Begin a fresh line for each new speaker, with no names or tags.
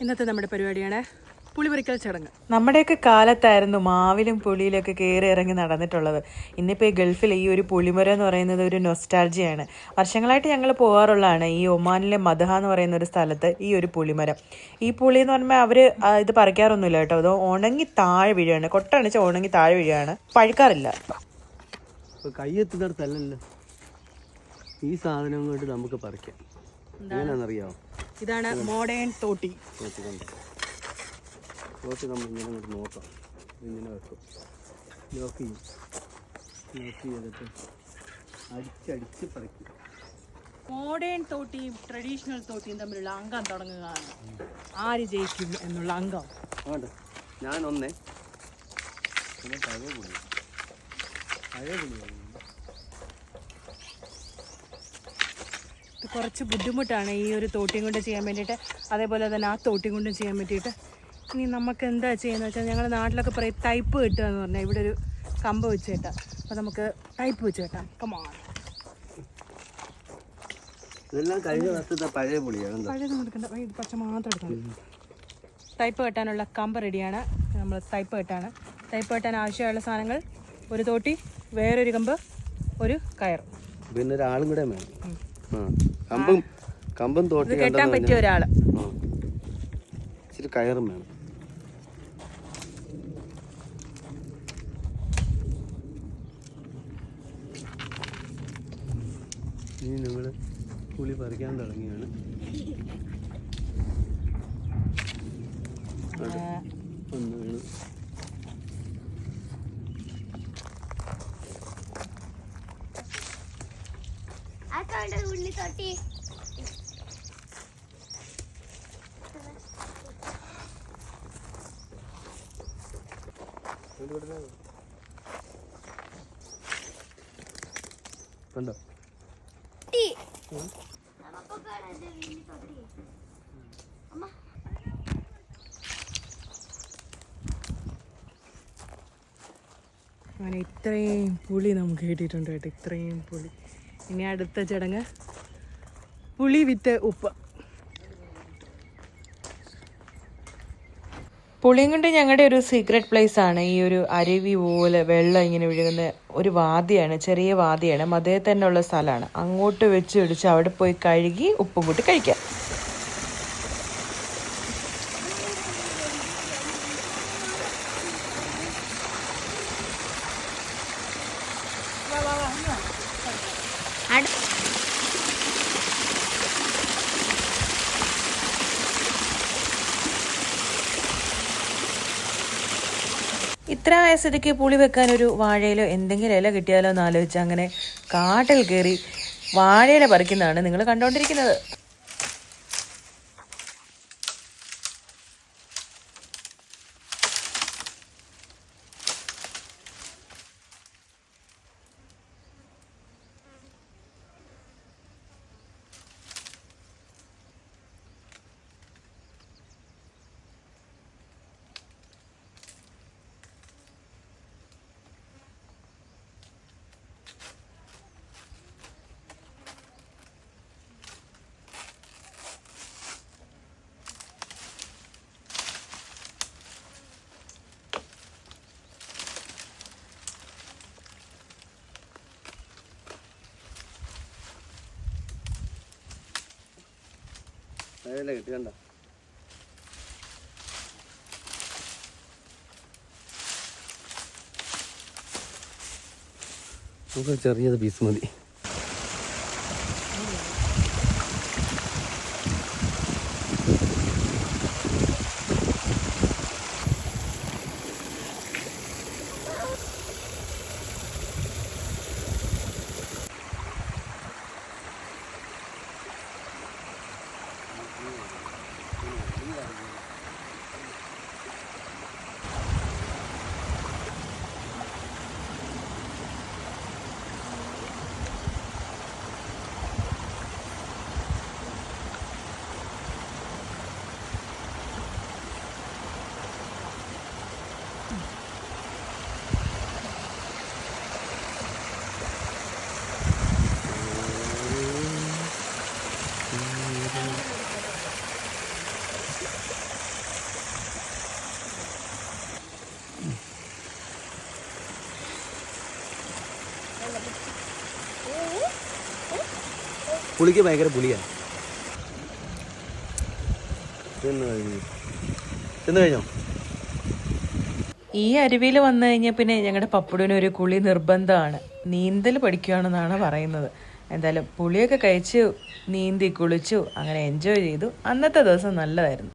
ഇന്നത്തെ നമ്മുടെ പരിപാടിയാണ് പുളിപറിക്കൽ ചടങ്ങ്.
നമ്മുടെയൊക്കെ കാലത്തായിരുന്നു മാവിലും പുളിയിലൊക്കെ കയറി ഇറങ്ങി നടന്നിട്ടുള്ളത്. ഇന്നിപ്പോൾ ഈ ഗൾഫിൽ ഈ ഒരു പുളിമരം എന്ന് പറയുന്നത് ഒരു നൊസ്റ്റാൾജിയാണ് വർഷങ്ങളായിട്ട് ഞങ്ങൾ പോകാറുള്ളതാണ് ഈ ഒമാനിലെ മദഹ എന്ന് പറയുന്ന ഒരു സ്ഥലത്ത് ഈ ഒരു പുളിമരം. ഈ പുളി എന്ന് പറയുമ്പോൾ അവർ ഇത് പറിക്കാറൊന്നുമില്ല കേട്ടോ. അത് ഉണങ്ങി താഴെ വീഴുകയാണ്. കൊട്ടണിച്ച് ഉണങ്ങി താഴെ വീഴുകയാണ്. പഴുക്കാറില്ല.
കൈ ഈ സാധനം കൊണ്ട് നമുക്ക് പറിക്കാം. എങ്ങനെയാണെന്നറിയാമോ
ഇതാണ് മോഡേൺ തോട്ടി.
തോട്ടി കൊണ്ട്. തോട്ടി നമ്മൾ ഇങ്ങനെ അങ്ങോട്ട് നോക്കാം. ഇങ്ങനെ വെക്കും. ലോക്ക് ചെയ്യും ലോക്ക് ചെയ്തിട്ട് അടിച്ചടിച്ച് പറിക്കും.
മോഡേൺ തോട്ടിയും ട്രഡീഷണൽ തോട്ടിയും തമ്മിലുള്ള അംഗം തുടങ്ങുകയാണ്. ആര് ജയിക്കും എന്നുള്ള അംഗം?
വേണ്ട ഞാനൊന്നേ. പഴയ പുള്ളി. പഴയ പുളിയാണ്
ഇത് കുറച്ച് ബുദ്ധിമുട്ടാണ് ഈ ഒരു തോട്ടിയും കൊണ്ട് ചെയ്യാൻ വേണ്ടിയിട്ട്. അതേപോലെ തന്നെ ആ തോട്ടിയും കൊണ്ടും ചെയ്യാൻ വേണ്ടിയിട്ട്. ഇനി നമുക്ക് എന്താ ചെയ്യുന്നത് വെച്ചാൽ ഞങ്ങളുടെ നാട്ടിലൊക്കെ പറയും തൈപ്പ് കിട്ടുക എന്ന് പറഞ്ഞാൽ ഇവിടെ ഒരു കമ്പ് വെച്ച് കെട്ടാം അപ്പോൾ നമുക്ക് തൈപ്പ് വെച്ച് കെട്ടാം. കമാണ്
ഇതെല്ലാം കഴിഞ്ഞ വർഷത്തെ പഴയ പുളിയാണ് എന്താ
പഴയത് എടുക്കണ്ട. ഇത് പച്ച മാത്രം എടുത്താൽ മതി. ടൈപ്പ് കെട്ടാനുള്ള കമ്പ് റെഡിയാണ്. നമ്മൾ തൈപ്പ് കെട്ടാണ്. തൈപ്പ് കെട്ടാൻ ആവശ്യമുള്ള സാധനങ്ങൾ ഒരു തോട്ടി വേറൊരു കമ്പ് ഒരു കയർ.
പിന്നെ ഒരാളും കൂടെ വേണം. കമ്പും കമ്പും തോട്ടി
കെട്ടാൻ പറ്റിയ ഒരാൾ.
ഇച്ചിരി കയറും വേണം. ഇനി നമ്മൾ പുളി പറിക്കാൻ തുടങ്ങിയാണ് അവിടെ ഒന്ന് വീണ്
ഉള്ളി തൊട്ടി.
കണ്ടോ?
അമ്മ.
അങ്ങനെ ഇത്രയും പുളി നമുക്ക് കിട്ടിയിട്ടുണ്ട് കേട്ടോ. ഇത്രയും പുളി. ഇനി അടുത്ത ചടങ്ങ് പുളി വിത്ത് ഉപ്പ്.
പുളിയും കൊണ്ട് ഞങ്ങളുടെ ഒരു സീക്രട്ട് പ്ലേസ് ആണ്. ഈ ഒരു അരുവി പോലെ വെള്ളം ഇങ്ങനെ ഒഴുകുന്ന ഒരു വാദിയാണ് ചെറിയ വാദിയാണ് മതേ തന്നെ ഉള്ള സ്ഥലമാണ്. അങ്ങോട്ട് വെച്ച് പിടിച്ച് അവിടെ പോയി കഴുകി ഉപ്പും കൂട്ടി കഴിക്കാം. ഇത്ര ആയ പുളി വെക്കാൻ ഒരു വാഴയിലോ എന്തെങ്കിലും ഇല കിട്ടിയാലോ എന്ന് ആലോചിച്ച് അങ്ങനെ കാട്ടിൽ കയറി വാഴയില പറിക്കുന്നതാണ് നിങ്ങൾ കണ്ടുകൊണ്ടിരിക്കുന്നത്
അതല്ലേ കിട്ടി കണ്ടോ? നമുക്ക് ചെറിയത് പീസ് മതി. Thank you. പുളിക്ക് ഭയങ്കര പുളിയാണ് തിന്നു കഴിഞ്ഞു. തിന്നു കഴിഞ്ഞോ?
ഈ അരുവിയിൽ വന്നു കഴിഞ്ഞാൽ പിന്നെ ഞങ്ങളുടെ പപ്പുടിന് ഒരു കുളി നിർബന്ധമാണ്. നീന്തൽ പഠിക്കുകയാണെന്നാണ് പറയുന്നത്. എന്തായാലും പുളിയൊക്കെ കഴിച്ചു നീന്തി കുളിച്ചു അങ്ങനെ എൻജോയ് ചെയ്തു. അന്നത്തെ ദിവസം നല്ലതായിരുന്നു.